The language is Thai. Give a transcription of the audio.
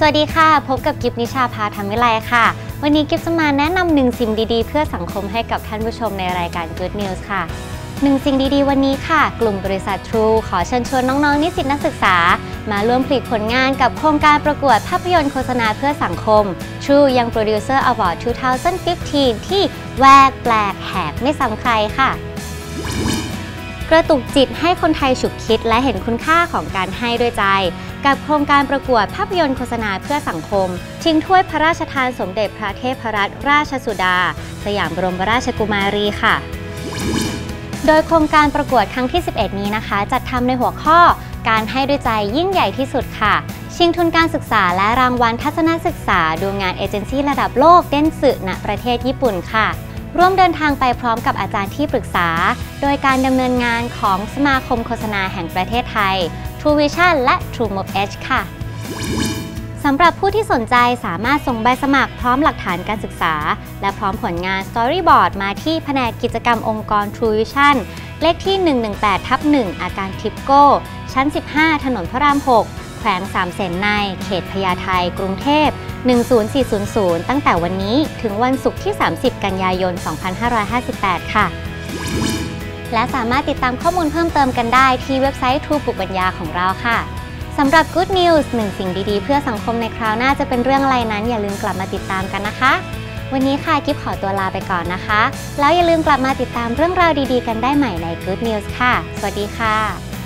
สวัสดีค่ะ พบกับกิฟนิชาพาธรรมวิไลค่ะ วันนี้กิฟจะมาแนะนำหนึ่งสิ่งดีๆ เพื่อสังคมให้กับท่านผู้ชมในรายการ Good News ค่ะหนึ่งสิ่งดีๆ วันนี้ค่ะ กลุ่มบริษัท True ขอเชิญชวนน้องๆ นิสิตนักศึกษา มาร่วมผลิตผลงานกับโครงการประกวดภาพยนตร์โฆษณาเพื่อสังคม True Young Producer Award 2015 ที่แวกแปลกแหกไม่ซ้ำใครค่ะ กระตุกจิตให้คนไทยฉุกคิดและเห็นคุณค่าของการให้ด้วยใจ กับโครงการประกวดภาพยนตร์โฆษณาเพื่อสังคม ชิงถ้วยพระราชทานสมเด็จพระเทพรัตนราชสุดา สยามบรมราชกุมารีค่ะ โดยโครงการประกวดครั้งที่ 11 นี้นะคะ จัดทำในหัวข้อการให้ด้วยใจยิ่งใหญ่ที่สุดค่ะ ชิงทุนการศึกษาและรางวัลทัศนศึกษาดูงานเอเจนซี่ระดับโลกเด่นสึณประเทศญี่ปุ่นค่ะ ร่วมเดินทางไปพร้อมกับอาจารย์ที่ปรึกษา โดยการดำเนินงานของสมาคมโฆษณาแห่งประเทศไทย True Vision และ True Mob Edge ค่ะสำหรับผู้ที่สนใจสามารถส่งใบสมัครพร้อมหลักฐานการศึกษา และพร้อมผลงาน Storyboard มาที่แผนกกิจกรรมองค์กร True Vision เลขที่ 118ทับ1อาการทิปโก้ ชั้น 15 ถนนพระราม 6 วงสามเสนใน เขตพญาไทกรุงเทพ 10400 ตั้งแต่วันนี้ถึงวันศุกร์ที่ 30 กันยายน 2558 ค่ะ และสามารถติดตามข้อมูลเพิ่มเติมกันได้ที่เว็บไซต์ True ปุกปัญญาของเราค่ะสำหรับ Good News หนึ่งสิ่งดีๆ เพื่อสังคมในคราวหน้าจะเป็นเรื่องอะไรนั้น อย่าลืมกลับมาติดตามกันนะคะ วันนี้ค่ะกิฟขอตัวลาไปก่อนนะคะ แล้วอย่าลืมกลับมาติดตามเรื่องราวดีๆ กันได้ใหม่ใน Good News ค่ะ สวัสดีค่ะ